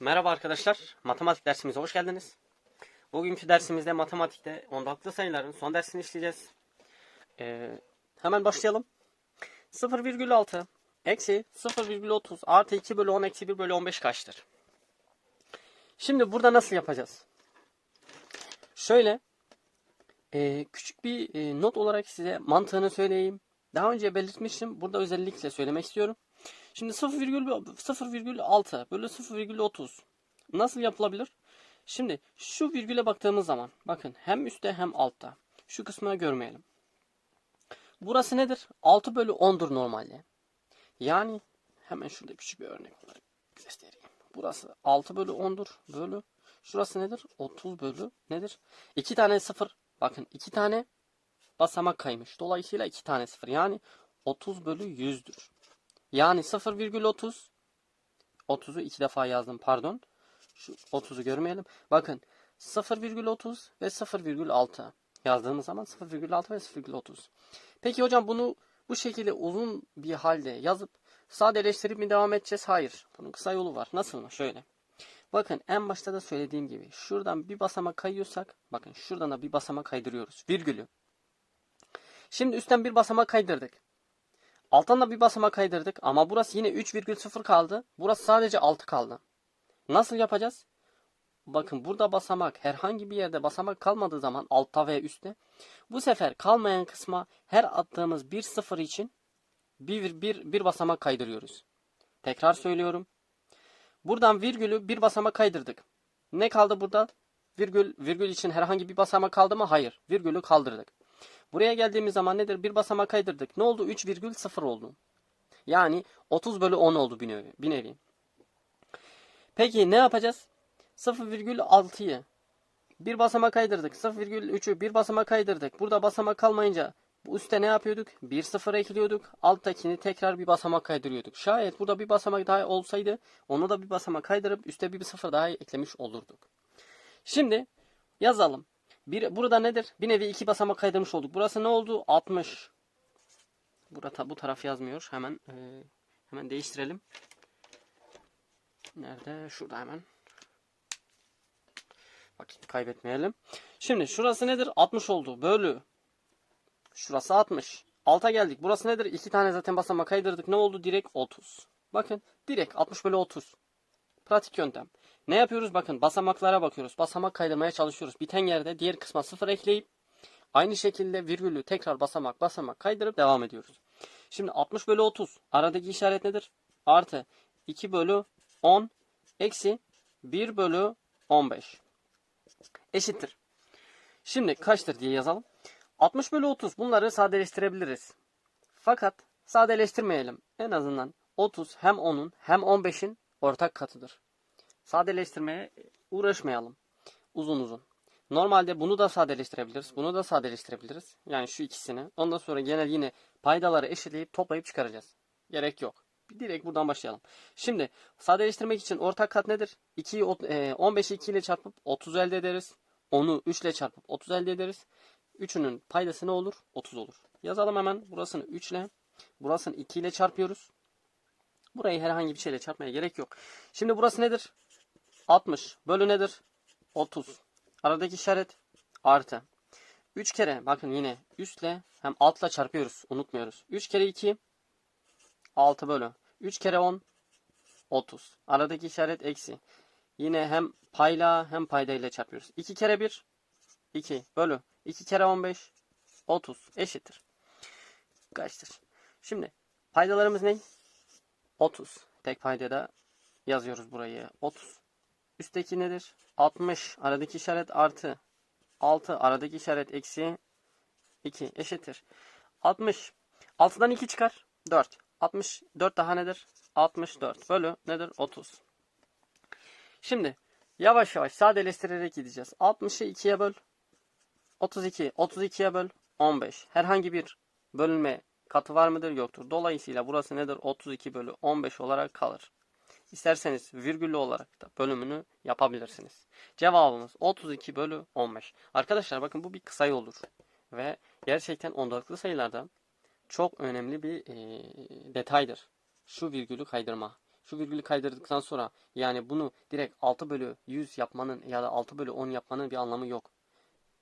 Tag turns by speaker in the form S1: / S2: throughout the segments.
S1: Merhaba arkadaşlar, matematik dersimize hoş geldiniz. Bugünkü dersimizde matematikte ondaklı sayıların son dersini işleyeceğiz. Ee, hemen başlayalım. 0,6 eksi 0,30 artı 2 bölü 10 eksi 1 bölü 15 kaçtır? Şimdi burada nasıl yapacağız? Şöyle, e, küçük bir e, not olarak size mantığını söyleyeyim. Daha önce belirtmiştim, burada özellikle söylemek istiyorum. Şimdi 0,6 bölü 0,30 nasıl yapılabilir? Şimdi şu virgüle baktığımız zaman bakın hem üstte hem altta. Şu kısmını görmeyelim. Burası nedir? 6 bölü 10'dur normalde. Yani hemen şurada küçük bir örnek göstereyim. Burası 6 bölü 10'dur. Bölü. Şurası nedir? 30 bölü nedir? 2 tane 0. Bakın 2 tane basamak kaymış. Dolayısıyla 2 tane 0. Yani 30 bölü 100'dür. Yani 0,30 30'u iki defa yazdım pardon. Şu 30'u görmeyelim. Bakın 0,30 ve 0,6 yazdığımız zaman 0,6 ve 0,30. Peki hocam bunu bu şekilde uzun bir halde yazıp sadeleştirip mi devam edeceğiz? Hayır. Bunun kısa yolu var. Nasıl mı? Şöyle. Bakın en başta da söylediğim gibi şuradan bir basamak kayıyorsak bakın şuradan da bir basamak kaydırıyoruz. Virgülü. Şimdi üstten bir basamak kaydırdık. Alttan da bir basamak kaydırdık ama burası yine 3,0 kaldı. Burası sadece 6 kaldı. Nasıl yapacağız? Bakın burada basamak herhangi bir yerde basamak kalmadığı zaman altta ve üstte bu sefer kalmayan kısma her attığımız bir sıfır için bir, bir, bir basamak kaydırıyoruz. Tekrar söylüyorum. Buradan virgülü bir basamak kaydırdık. Ne kaldı burada? Virgül, virgül için herhangi bir basamak kaldı mı? Hayır. Virgülü kaldırdık. Buraya geldiğimiz zaman nedir? Bir basamak kaydırdık. Ne oldu? 3,0 oldu. Yani 30 bölü 10 oldu bir nevi. Bir nevi. Peki ne yapacağız? 0,6'yı bir basamak kaydırdık. 0,3'ü bir basamak kaydırdık. Burada basamak kalmayınca üstte ne yapıyorduk? 1 0 ekliyorduk. Alttakini tekrar bir basamak kaydırıyorduk. Şayet burada bir basamak daha olsaydı onu da bir basamak kaydırıp üstte bir sıfır daha eklemiş olurduk. Şimdi yazalım. Bir, burada nedir? Bir nevi iki basamak kaydırmış olduk. Burası ne oldu? 60. Burada bu taraf yazmıyor. Hemen e, hemen değiştirelim. Nerede? Şurada hemen. Vakit kaybetmeyelim. Şimdi şurası nedir? 60 oldu. Bölü. Şurası 60. Alta geldik. Burası nedir? İki tane zaten basamak kaydırdık. Ne oldu? Direkt 30. Bakın. Direkt 60 bölü 30. Pratik yöntem. Ne yapıyoruz? Bakın basamaklara bakıyoruz. Basamak kaydırmaya çalışıyoruz. Biten yerde diğer kısma 0 ekleyip aynı şekilde virgülü tekrar basamak basamak kaydırıp devam ediyoruz. Şimdi 60 bölü 30. Aradaki işaret nedir? Artı 2 bölü 10 eksi 1 bölü 15 eşittir. Şimdi kaçtır diye yazalım. 60 bölü 30 bunları sadeleştirebiliriz. Fakat sadeleştirmeyelim. En azından 30 hem 10'un hem 15'in ortak katıdır. Sadeleştirmeye uğraşmayalım. Uzun uzun. Normalde bunu da sadeleştirebiliriz. Bunu da sadeleştirebiliriz. Yani şu ikisini. Ondan sonra genel yine paydaları eşitleyip toplayıp çıkaracağız. Gerek yok. Direkt buradan başlayalım. Şimdi sadeleştirmek için ortak kat nedir? 2'yi 15'i 2 ile çarpıp 30 elde ederiz. 10'u 3 ile çarpıp 30 elde ederiz. 3'ünün paydası ne olur? 30 olur. Yazalım hemen. Burasını 3 ile, burasını 2 ile çarpıyoruz. Burayı herhangi bir şeyle çarpmaya gerek yok. Şimdi burası nedir? 60 bölü nedir? 30. Aradaki işaret artı. 3 kere bakın yine üstle hem altla çarpıyoruz. Unutmuyoruz. 3 kere 2 6 bölü. 3 kere 10 30. Aradaki işaret eksi. Yine hem payla hem paydayla çarpıyoruz. 2 kere 1 2 bölü. 2 kere 15 30 eşittir. Kaçtır? Şimdi paydalarımız ne? 30. Tek paydada yazıyoruz burayı. 30. Üstteki nedir? 60. Aradaki işaret artı. 6. Aradaki işaret eksi. 2 eşittir. 60. 6'dan 2 çıkar. 4. 64 daha nedir? 64 bölü nedir? 30. Şimdi yavaş yavaş sadeleştirerek gideceğiz. 60'ı 2'ye böl. 32. 32'ye böl. 15. Herhangi bir bölünme katı var mıdır? Yoktur. Dolayısıyla burası nedir? 32 bölü 15 olarak kalır. İsterseniz virgüllü olarak da bölümünü yapabilirsiniz. Cevabımız 32 bölü 15. Arkadaşlar bakın bu bir kısa yoldur. Ve gerçekten ondalıklı sayılarda çok önemli bir e, detaydır. Şu virgülü kaydırma. Şu virgülü kaydırdıktan sonra yani bunu direkt 6 bölü 100 yapmanın ya da 6 bölü 10 yapmanın bir anlamı yok.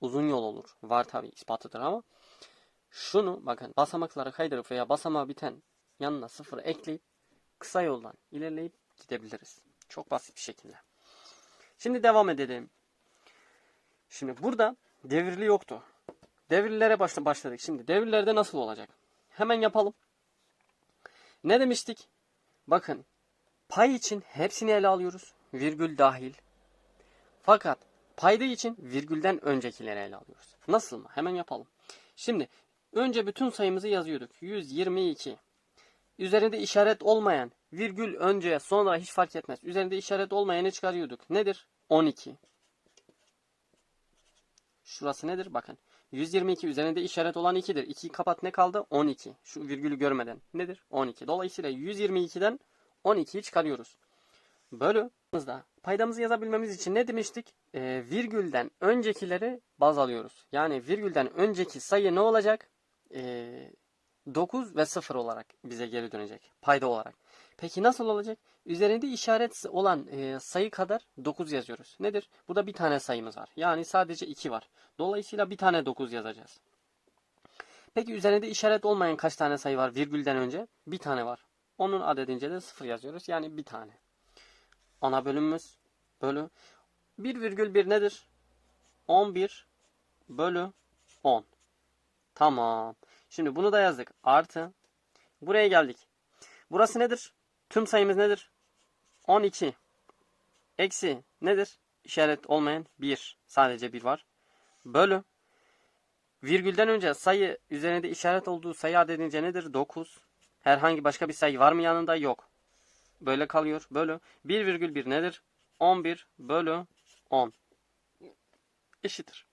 S1: Uzun yol olur. Var tabi ispatıdır ama şunu bakın basamakları kaydırıp veya basamağı biten yanına sıfır ekleyip kısa yoldan ilerleyip gidebiliriz. Çok basit bir şekilde. Şimdi devam edelim. Şimdi burada devirli yoktu. Devirlere başla başladık. Şimdi devirlerde nasıl olacak? Hemen yapalım. Ne demiştik? Bakın pay için hepsini ele alıyoruz. Virgül dahil. Fakat payda için virgülden öncekileri ele alıyoruz. Nasıl mı? Hemen yapalım. Şimdi önce bütün sayımızı yazıyorduk. 122. Üzerinde işaret olmayan virgül önce sonra hiç fark etmez. Üzerinde işaret olmayanı çıkarıyorduk. Nedir? 12. Şurası nedir? Bakın. 122 üzerinde işaret olan 2'dir. 2'yi kapat ne kaldı? 12. Şu virgülü görmeden. Nedir? 12. Dolayısıyla 122'den 12'yi çıkarıyoruz. Bölü. Paydamızı yazabilmemiz için ne demiştik? Ee, virgülden öncekileri baz alıyoruz. Yani virgülden önceki sayı ne olacak? Ee, 9 ve 0 olarak bize geri dönecek. Payda olarak. Peki nasıl olacak? Üzerinde işaret olan e, sayı kadar 9 yazıyoruz. Nedir? Burada bir tane sayımız var. Yani sadece 2 var. Dolayısıyla bir tane 9 yazacağız. Peki üzerinde işaret olmayan kaç tane sayı var virgülden önce? Bir tane var. Onun adedince de 0 yazıyoruz. Yani bir tane. Ana bölümümüz bölü. 1 virgül 1 nedir? 11 bölü 10. Tamam. Şimdi bunu da yazdık. Artı. Buraya geldik. Burası nedir? Tüm sayımız nedir? 12. Eksi nedir? İşaret olmayan 1. Sadece 1 var. Bölü. Virgülden önce sayı üzerinde işaret olduğu sayı adedince nedir? 9. Herhangi başka bir sayı var mı yanında? Yok. Böyle kalıyor. Bölü. 1 virgül 1 nedir? 11 bölü 10. Eşittir.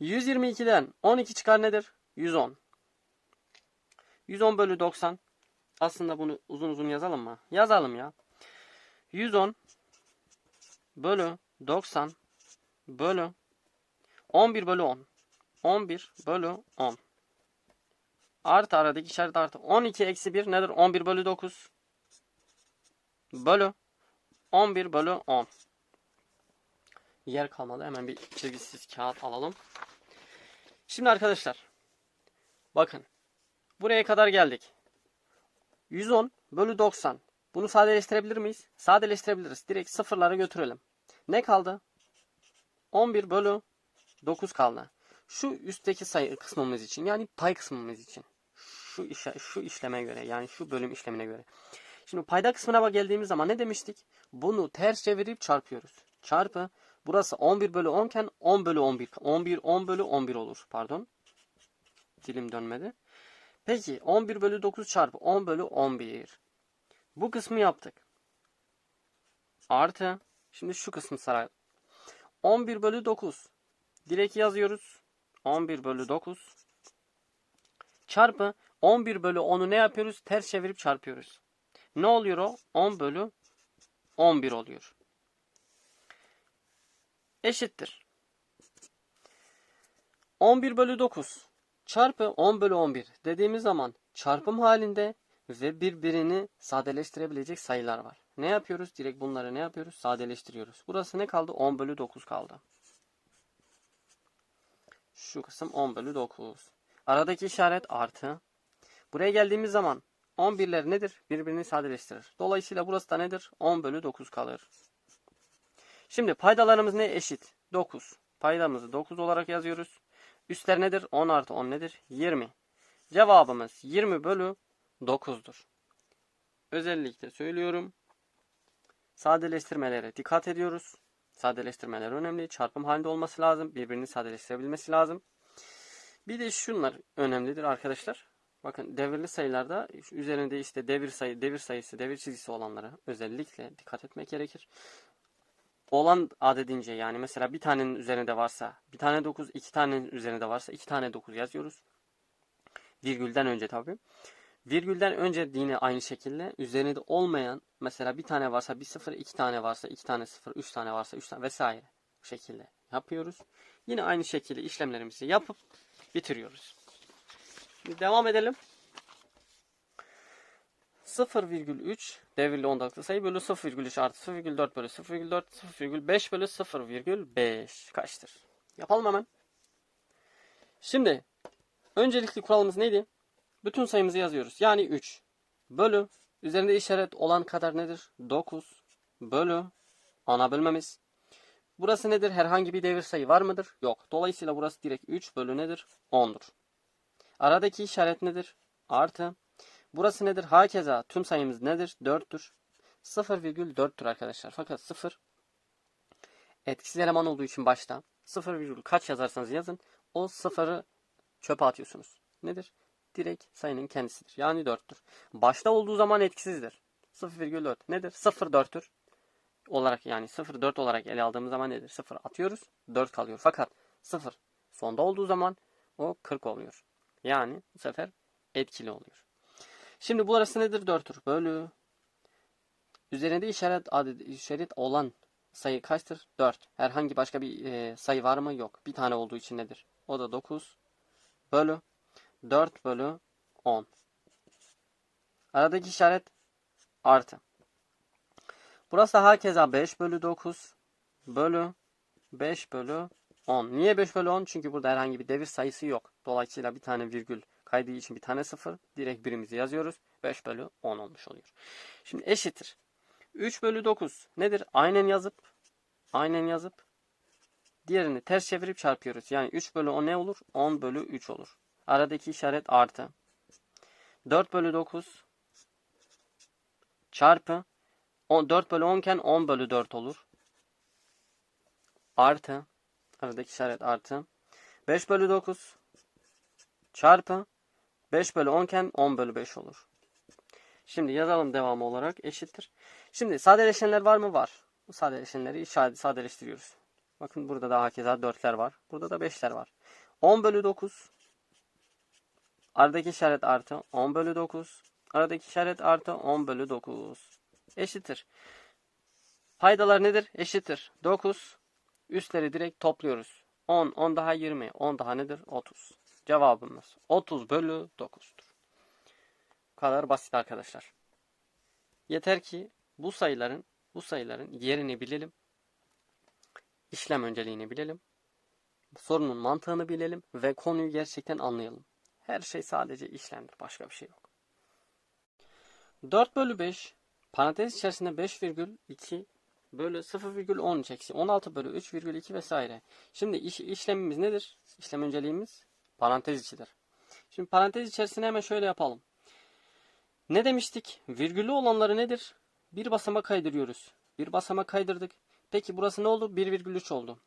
S1: 122'den 12 çıkar nedir? 110. 110 bölü 90. Aslında bunu uzun uzun yazalım mı? Yazalım ya. 110 bölü 90 bölü 11 bölü 10. 11 bölü 10. Artı aradaki işaret artı. 12 eksi 1 nedir? 11 bölü 9 bölü 11 bölü 10. Yer kalmadı. Hemen bir çizgisiz kağıt alalım. Şimdi arkadaşlar. Bakın. Buraya kadar geldik. 110 bölü 90. Bunu sadeleştirebilir miyiz? Sadeleştirebiliriz. Direkt sıfırlara götürelim. Ne kaldı? 11 bölü 9 kaldı. Şu üstteki sayı kısmımız için yani pay kısmımız için. Şu işe, şu işleme göre yani şu bölüm işlemine göre. Şimdi payda kısmına geldiğimiz zaman ne demiştik? Bunu ters çevirip çarpıyoruz. Çarpı burası 11 bölü 10 iken 10 bölü 11. 11 10 bölü 11 olur. Pardon. Dilim dönmedi. Peki 11 bölü 9 çarpı 10 bölü 11. Bu kısmı yaptık. Artı. Şimdi şu kısmı sarayalım. 11 bölü 9. Direkt yazıyoruz. 11 bölü 9. Çarpı 11 bölü 10'u ne yapıyoruz? Ters çevirip çarpıyoruz. Ne oluyor o? 10 bölü 11 oluyor. Eşittir. 11 bölü 9 çarpı 10 bölü 11 dediğimiz zaman çarpım halinde ve birbirini sadeleştirebilecek sayılar var. Ne yapıyoruz? Direkt bunları ne yapıyoruz? Sadeleştiriyoruz. Burası ne kaldı? 10 bölü 9 kaldı. Şu kısım 10 bölü 9. Aradaki işaret artı. Buraya geldiğimiz zaman 11'ler nedir? Birbirini sadeleştirir. Dolayısıyla burası da nedir? 10 bölü 9 kalır. Şimdi paydalarımız ne eşit? 9. Paydamızı 9 olarak yazıyoruz. Üstler nedir? 10 artı 10 nedir? 20. Cevabımız 20 bölü 9'dur. Özellikle söylüyorum. Sadeleştirmelere dikkat ediyoruz. Sadeleştirmeler önemli. Çarpım halinde olması lazım. Birbirini sadeleştirebilmesi lazım. Bir de şunlar önemlidir arkadaşlar. Bakın devirli sayılarda üzerinde işte devir sayı, devir sayısı, devir çizgisi olanlara özellikle dikkat etmek gerekir. Olan adedince yani mesela bir tanenin üzerinde varsa bir tane 9, iki tanenin üzerinde varsa iki tane 9 yazıyoruz. Virgülden önce tabi. Virgülden önce yine aynı şekilde üzerinde olmayan mesela bir tane varsa bir sıfır, iki tane varsa iki tane sıfır, üç tane varsa üç tane vesaire şekilde yapıyoruz. Yine aynı şekilde işlemlerimizi yapıp bitiriyoruz. Şimdi devam edelim. 0,3 devirli ondalıklı sayı bölü 0,3 artı 0,4 bölü 0,4 0,5 bölü 0,5 kaçtır? Yapalım hemen. Şimdi öncelikli kuralımız neydi? Bütün sayımızı yazıyoruz. Yani 3 bölü üzerinde işaret olan kadar nedir? 9 bölü ana bölmemiz. Burası nedir? Herhangi bir devir sayı var mıdır? Yok. Dolayısıyla burası direkt 3 bölü nedir? 10'dur. Aradaki işaret nedir? Artı. Burası nedir? Hakeza tüm sayımız nedir? 4'tür. 0,4'tür arkadaşlar. Fakat 0 etkisiz eleman olduğu için başta 0, virgül kaç yazarsanız yazın o sıfırı çöpe atıyorsunuz. Nedir? Direkt sayının kendisidir. Yani 4'tür. Başta olduğu zaman etkisizdir. 0,4 nedir? 0,4'tür. Olarak yani 0,4 olarak ele aldığımız zaman nedir? 0 atıyoruz. 4 kalıyor. Fakat 0 sonda olduğu zaman o 40 oluyor. Yani bu sefer etkili oluyor. Şimdi burası nedir? 4'tür. Bölü. Üzerinde işaret adet, işaret olan sayı kaçtır? 4. Herhangi başka bir e, sayı var mı? Yok. Bir tane olduğu için nedir? O da 9 bölü 4 bölü 10. Aradaki işaret artı. Burası hakeza 5 bölü 9 bölü 5 bölü 10. Niye 5 bölü 10? Çünkü burada herhangi bir devir sayısı yok. Dolayısıyla bir tane virgül kaydığı için bir tane sıfır. Direkt birimizi yazıyoruz. 5 bölü 10 olmuş oluyor. Şimdi eşittir. 3 bölü 9 nedir? Aynen yazıp aynen yazıp diğerini ters çevirip çarpıyoruz. Yani 3 bölü 10 ne olur? 10 bölü 3 olur. Aradaki işaret artı. 4 bölü 9 çarpı 10, 4 bölü 10 iken 10 bölü 4 olur. Artı. Aradaki işaret artı. 5 bölü 9 çarpı 5 bölü 10 iken 10 bölü 5 olur. Şimdi yazalım devamı olarak eşittir. Şimdi sadeleşenler var mı? Var. Bu sadeleşenleri işaret sadeleştiriyoruz. Bakın burada da hakeza 4'ler var. Burada da 5'ler var. 10 bölü 9 aradaki işaret artı 10 bölü 9 aradaki işaret artı 10 bölü 9 eşittir. Paydalar nedir? Eşittir. 9 üstleri direkt topluyoruz. 10, 10 daha 20, 10 daha nedir? 30. Cevabımız 30 bölü 9'dur. Bu kadar basit arkadaşlar. Yeter ki bu sayıların bu sayıların yerini bilelim. işlem önceliğini bilelim. Sorunun mantığını bilelim ve konuyu gerçekten anlayalım. Her şey sadece işlemdir. Başka bir şey yok. 4 bölü 5 parantez içerisinde 5,2 bölü 0,13 eksi 16 bölü 3,2 vesaire. Şimdi iş, işlemimiz nedir? İşlem önceliğimiz parantez içidir. Şimdi parantez içerisine hemen şöyle yapalım. Ne demiştik? Virgüllü olanları nedir? Bir basama kaydırıyoruz. Bir basama kaydırdık. Peki burası ne oldu? 1,3 oldu.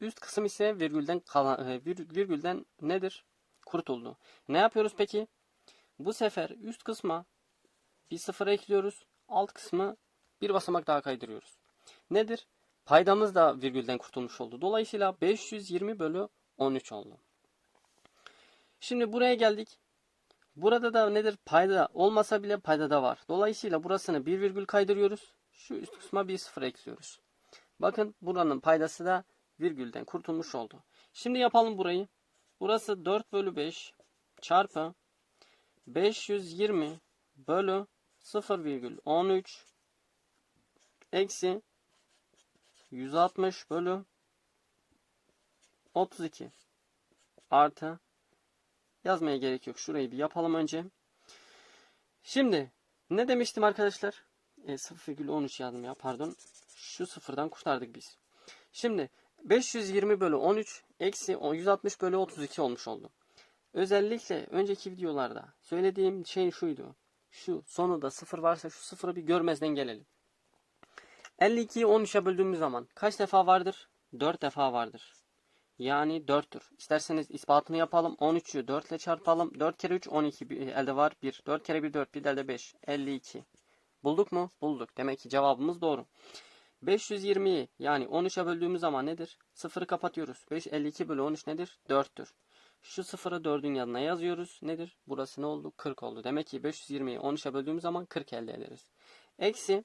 S1: Üst kısım ise virgülden kalan, e, virgülden nedir? Kurtuldu. Ne yapıyoruz peki? Bu sefer üst kısma bir sıfır ekliyoruz. Alt kısmı bir basamak daha kaydırıyoruz. Nedir? Paydamız da virgülden kurtulmuş oldu. Dolayısıyla 520 bölü 13 oldu. Şimdi buraya geldik. Burada da nedir? Payda olmasa bile payda da var. Dolayısıyla burasını bir virgül kaydırıyoruz. Şu üst kısma bir sıfır ekliyoruz. Bakın buranın paydası da virgülden kurtulmuş oldu. Şimdi yapalım burayı. Burası 4 bölü 5 çarpı 520 bölü 0,13 eksi 160 bölü 32 artı yazmaya gerek yok. Şurayı bir yapalım önce. Şimdi ne demiştim arkadaşlar? E, 0,13 yazdım ya pardon. Şu sıfırdan kurtardık biz. Şimdi 520 bölü 13 eksi 160 bölü 32 olmuş oldu. Özellikle önceki videolarda söylediğim şey şuydu. Şu sonunda sıfır varsa şu sıfırı bir görmezden gelelim. 52'yi 13'e böldüğümüz zaman kaç defa vardır? 4 defa vardır. Yani 4'tür. İsterseniz ispatını yapalım. 13'ü 4 ile çarpalım. 4 kere 3 12 bir elde var 1. 4 kere 1 4 bir de elde 5. 52. Bulduk mu? Bulduk. Demek ki cevabımız doğru. 520'yi yani 13'e böldüğümüz zaman nedir? 0'ı kapatıyoruz. 5 52 bölü 13 nedir? 4'tür. Şu sıfırı 4'ün yanına yazıyoruz. Nedir? Burası ne oldu? 40 oldu. Demek ki 520'yi 13'e böldüğümüz zaman 40 elde ederiz. Eksi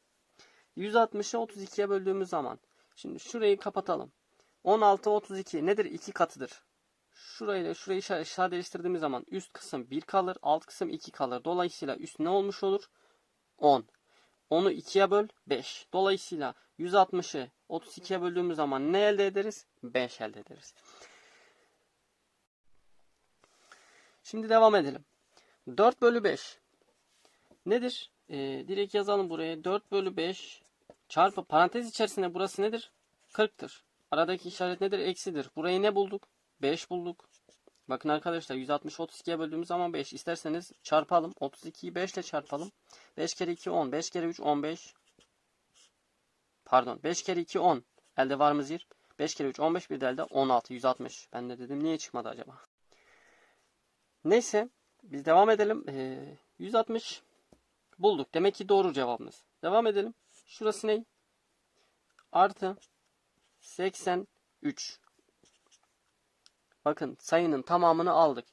S1: 160'ı 32'ye böldüğümüz zaman. Şimdi şurayı kapatalım. 16 32 nedir? 2 katıdır. Şurayla şurayı sadeleştirdiğimiz zaman üst kısım 1 kalır, alt kısım 2 kalır. Dolayısıyla üst ne olmuş olur? 10. 10'u 2'ye böl 5. Dolayısıyla 160'ı 32'ye böldüğümüz zaman ne elde ederiz? 5 elde ederiz. Şimdi devam edelim. 4 bölü 5 nedir? Ee, direkt yazalım buraya. 4 bölü 5 çarpı parantez içerisinde burası nedir? 40'tır. Aradaki işaret nedir? Eksidir. Burayı ne bulduk? 5 bulduk. Bakın arkadaşlar 160 32'ye böldüğümüz zaman 5. İsterseniz çarpalım. 32'yi 5 ile çarpalım. 5 kere 2 10. 5 kere 3 15. Pardon. 5 kere 2 10. Elde var mı zir? 5 kere 3 15 bir de elde 16 160. Ben de dedim niye çıkmadı acaba? Neyse biz devam edelim. Ee, 160 bulduk. Demek ki doğru cevabımız. Devam edelim. Şurası ne? Artı 83. Bakın sayının tamamını aldık.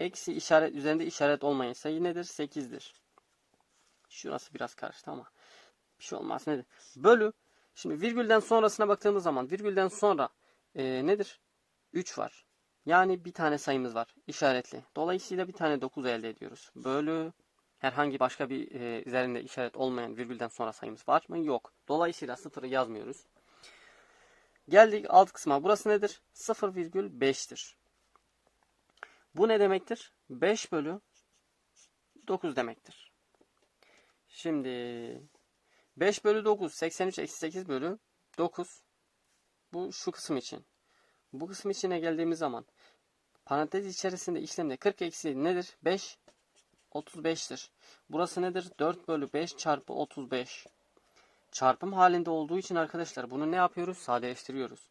S1: Eksi işaret üzerinde işaret olmayan sayı nedir? 8'dir. Şurası biraz karıştı ama bir şey olmaz nedir? Bölü. Şimdi virgülden sonrasına baktığımız zaman virgülden sonra e, nedir? 3 var. Yani bir tane sayımız var işaretli. Dolayısıyla bir tane 9 elde ediyoruz. Bölü herhangi başka bir e, üzerinde işaret olmayan virgülden sonra sayımız var mı? Yok. Dolayısıyla 0'ı yazmıyoruz. Geldik alt kısma. Burası nedir? 0,5'tir. Bu ne demektir? 5 bölü 9 demektir. Şimdi 5 bölü 9 83 eksi 8 bölü 9 bu şu kısım için. Bu kısım içine geldiğimiz zaman parantez içerisinde işlemde 40 eksi nedir? 5 35'tir. Burası nedir? 4 bölü 5 çarpı 35. Çarpım halinde olduğu için arkadaşlar bunu ne yapıyoruz? Sadeleştiriyoruz.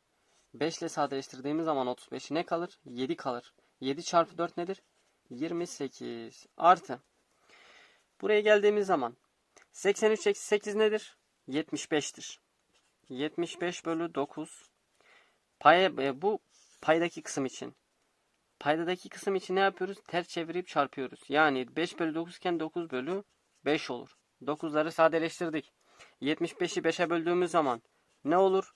S1: 5 ile sadeleştirdiğimiz zaman 35 ne kalır? 7 kalır. 7 çarpı 4 nedir? 28 artı. Buraya geldiğimiz zaman 83 eksi 8 nedir? 75'tir. 75 bölü 9. Paya, e, bu paydaki kısım için. Paydadaki kısım için ne yapıyoruz? Ters çevirip çarpıyoruz. Yani 5 bölü 9 iken 9 bölü 5 olur. 9'ları sadeleştirdik. 75'i 5'e böldüğümüz zaman ne olur?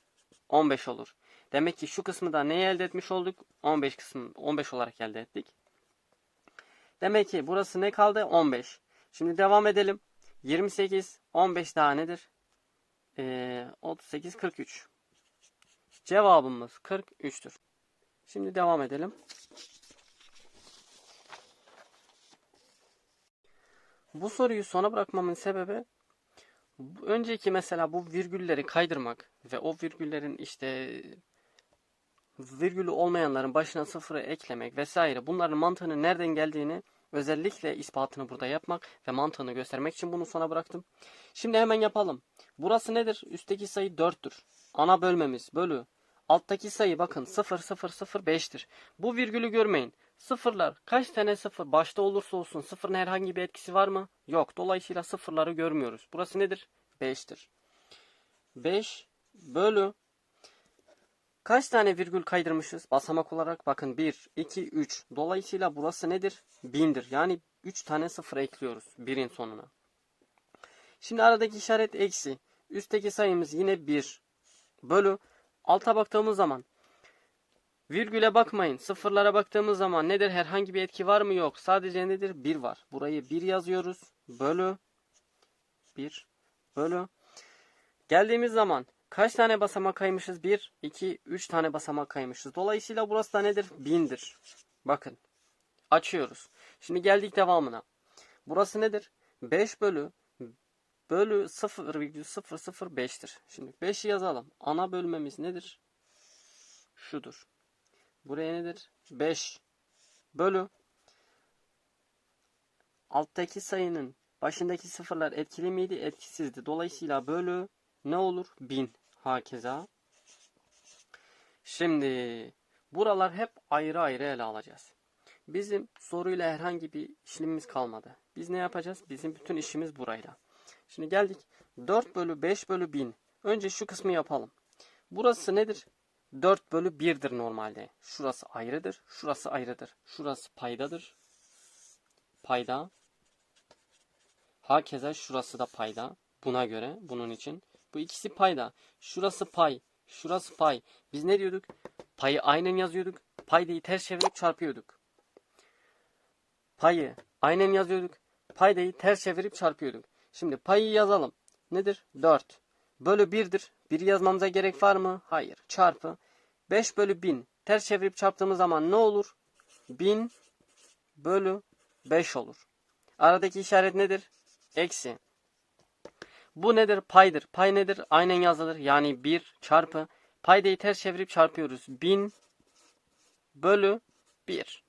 S1: 15 olur. Demek ki şu kısmı da neyi elde etmiş olduk? 15 kısım 15 olarak elde ettik. Demek ki burası ne kaldı? 15. Şimdi devam edelim. 28 15 daha nedir? Ee, 38 43. Cevabımız 43'tür. Şimdi devam edelim. Bu soruyu sona bırakmamın sebebi önceki mesela bu virgülleri kaydırmak ve o virgüllerin işte virgülü olmayanların başına sıfırı eklemek vesaire bunların mantığının nereden geldiğini özellikle ispatını burada yapmak ve mantığını göstermek için bunu sona bıraktım. Şimdi hemen yapalım. Burası nedir? Üstteki sayı 4'tür. Ana bölmemiz bölü. Alttaki sayı bakın 0 0 0 5'tir. Bu virgülü görmeyin. Sıfırlar kaç tane sıfır başta olursa olsun sıfırın herhangi bir etkisi var mı? Yok. Dolayısıyla sıfırları görmüyoruz. Burası nedir? 5'tir. 5 bölü kaç tane virgül kaydırmışız? Basamak olarak bakın 1, 2, 3. Dolayısıyla burası nedir? 1000'dir. Yani 3 tane sıfır ekliyoruz birin sonuna. Şimdi aradaki işaret eksi. Üstteki sayımız yine 1 bölü. Alta baktığımız zaman Virgüle bakmayın. Sıfırlara baktığımız zaman nedir? Herhangi bir etki var mı? Yok. Sadece nedir? 1 var. Burayı 1 yazıyoruz. Bölü 1 bölü. Geldiğimiz zaman kaç tane basamak kaymışız? 1, 2, 3 tane basamak kaymışız. Dolayısıyla burası da nedir? 1000'dir. Bakın. Açıyoruz. Şimdi geldik devamına. Burası nedir? 5 bölü bölü 0,005'tir. Şimdi 5'i yazalım. Ana bölmemiz nedir? Şudur. Buraya nedir? 5 bölü alttaki sayının başındaki sıfırlar etkili miydi? Etkisizdi. Dolayısıyla bölü ne olur? 1000 hakeza. Şimdi buralar hep ayrı ayrı ele alacağız. Bizim soruyla herhangi bir işlemimiz kalmadı. Biz ne yapacağız? Bizim bütün işimiz burayla. Şimdi geldik. 4 bölü 5 bölü 1000. Önce şu kısmı yapalım. Burası nedir? 4 bölü 1'dir normalde. Şurası ayrıdır. Şurası ayrıdır. Şurası paydadır. Payda. Hakeza şurası da payda. Buna göre. Bunun için. Bu ikisi payda. Şurası pay. Şurası pay. Biz ne diyorduk? Payı aynen yazıyorduk. Paydayı ters çevirip çarpıyorduk. Payı aynen yazıyorduk. Paydayı ters çevirip çarpıyorduk. Şimdi payı yazalım. Nedir? 4. Bölü 1'dir. 1 yazmamıza gerek var mı? Hayır. Çarpı. 5 bölü 1000. Ters çevirip çarptığımız zaman ne olur? 1000 bölü 5 olur. Aradaki işaret nedir? Eksi. Bu nedir? Paydır. Pay nedir? Aynen yazılır. Yani 1 çarpı. Paydayı ters çevirip çarpıyoruz. 1000 bölü 1.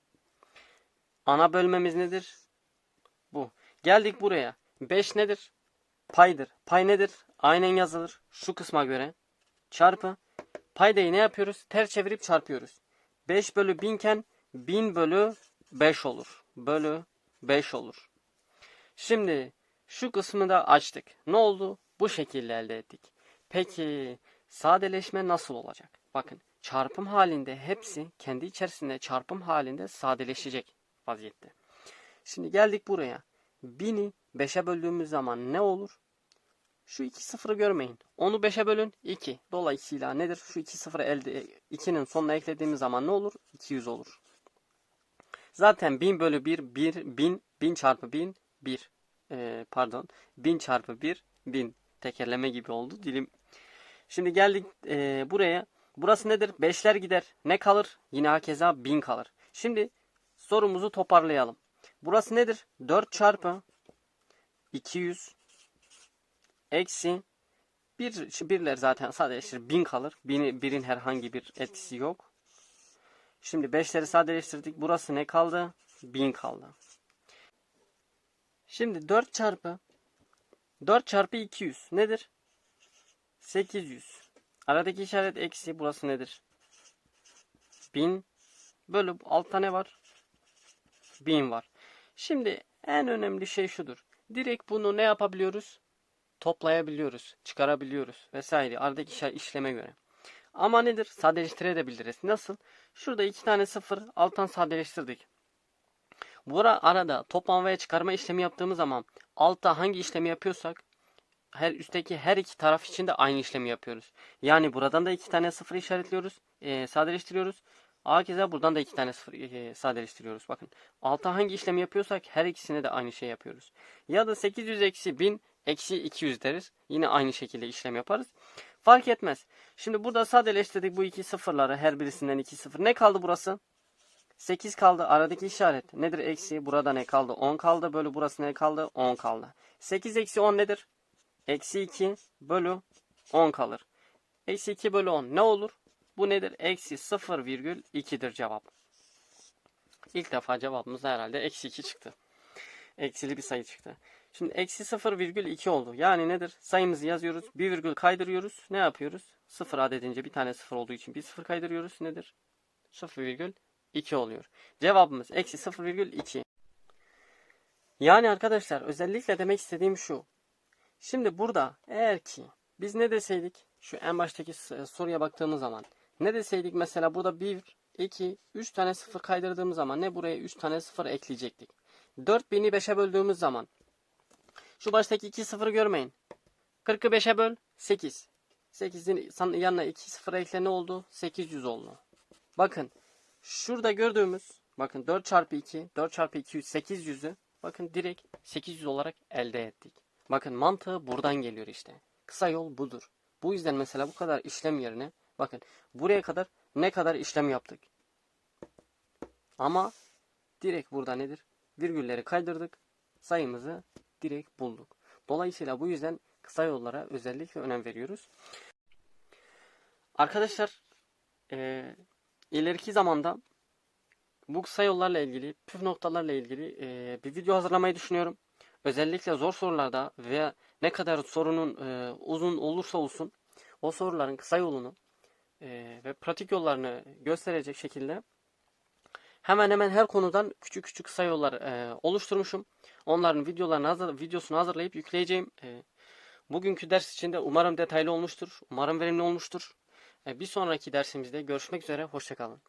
S1: Ana bölmemiz nedir? Bu. Geldik buraya. 5 nedir? Paydır. Pay nedir? Aynen yazılır. Şu kısma göre. Çarpı. Paydayı ne yapıyoruz? Ters çevirip çarpıyoruz. 5 bölü 1000 iken 1000 bölü 5 olur. Bölü 5 olur. Şimdi şu kısmı da açtık. Ne oldu? Bu şekilde elde ettik. Peki sadeleşme nasıl olacak? Bakın çarpım halinde hepsi kendi içerisinde çarpım halinde sadeleşecek vaziyette. Şimdi geldik buraya. 1000'i 5'e böldüğümüz zaman ne olur? Şu iki sıfırı görmeyin. Onu 5'e bölün 2. Dolayısıyla nedir? Şu iki sıfırı elde 2'nin sonuna eklediğimiz zaman ne olur? 200 olur. Zaten 1000 bölü 1 1 1000 1000 çarpı 1000 1. Ee, pardon. 1000 çarpı 1 1000. Tekerleme gibi oldu dilim. Şimdi geldik e, buraya. Burası nedir? 5'ler gider. Ne kalır? Yine hakeza 1000 kalır. Şimdi sorumuzu toparlayalım. Burası nedir? 4 çarpı 200 eksi bir, birler zaten sadeleştirir. 1000 kalır. Bin, birin herhangi bir etkisi yok. Şimdi 5'leri sadeleştirdik. Burası ne kaldı? 1000 kaldı. Şimdi 4 çarpı 4 çarpı 200 nedir? 800. Aradaki işaret eksi. Burası nedir? 1000 bölü altta ne var? 1000 var. Şimdi en önemli şey şudur. Direkt bunu ne yapabiliyoruz? Toplayabiliyoruz, çıkarabiliyoruz vesaire aradaki işleme göre. Ama nedir? Sadeleştirebiliriz. Nasıl? Şurada iki tane sıfır alttan sadeleştirdik. Bura arada toplam veya çıkarma işlemi yaptığımız zaman altta hangi işlemi yapıyorsak her üstteki her iki taraf için de aynı işlemi yapıyoruz. Yani buradan da iki tane sıfır işaretliyoruz, e, sadeleştiriyoruz. A keza buradan da iki tane sıfır e, sadeleştiriyoruz. Bakın altta hangi işlemi yapıyorsak her ikisine de aynı şey yapıyoruz. Ya da 800 eksi 1000 eksi 200 deriz. Yine aynı şekilde işlem yaparız. Fark etmez. Şimdi burada sadeleştirdik bu iki sıfırları. Her birisinden iki sıfır. Ne kaldı burası? 8 kaldı. Aradaki işaret nedir? Eksi. Burada ne kaldı? 10 kaldı. Bölü burası ne kaldı? 10 kaldı. 8 eksi 10 nedir? Eksi 2 bölü 10 kalır. Eksi 2 bölü 10 ne olur? Bu nedir? Eksi 0,2'dir cevap. İlk defa cevabımız herhalde eksi 2 çıktı. Eksili bir sayı çıktı. Şimdi eksi 0,2 oldu. Yani nedir? Sayımızı yazıyoruz. Bir virgül kaydırıyoruz. Ne yapıyoruz? 0 adedince bir tane 0 olduğu için bir 0 kaydırıyoruz. Nedir? 0,2 oluyor. Cevabımız eksi 0,2. Yani arkadaşlar özellikle demek istediğim şu. Şimdi burada eğer ki biz ne deseydik şu en baştaki soruya baktığımız zaman ne deseydik mesela burada 1, 2, 3 tane 0 kaydırdığımız zaman ne buraya 3 tane 0 ekleyecektik. 4000'i 5'e böldüğümüz zaman şu baştaki 2 sıfırı görmeyin. 40'ı 5'e böl 8. 8'in san- yanına 2 sıfır ekle ne oldu? 800 oldu. Bakın şurada gördüğümüz bakın 4 çarpı 2 4 çarpı 200 800'ü bakın direkt 800 olarak elde ettik. Bakın mantığı buradan geliyor işte. Kısa yol budur. Bu yüzden mesela bu kadar işlem yerine bakın buraya kadar ne kadar işlem yaptık. Ama direkt burada nedir? Virgülleri kaydırdık. Sayımızı direkt bulduk. Dolayısıyla bu yüzden kısa yollara özellikle önem veriyoruz. Arkadaşlar eee, ileriki zamanda bu kısa yollarla ilgili, püf noktalarla ilgili eee, bir video hazırlamayı düşünüyorum. Özellikle zor sorularda veya ne kadar sorunun eee, uzun olursa olsun o soruların kısa yolunu eee, ve pratik yollarını gösterecek şekilde hemen hemen her konudan küçük küçük kısa eee, oluşturmuşum. Onların videolarını hazır, videosunu hazırlayıp yükleyeceğim. Eee, bugünkü ders için de umarım detaylı olmuştur. Umarım verimli olmuştur. Eee, bir sonraki dersimizde görüşmek üzere. Hoşçakalın.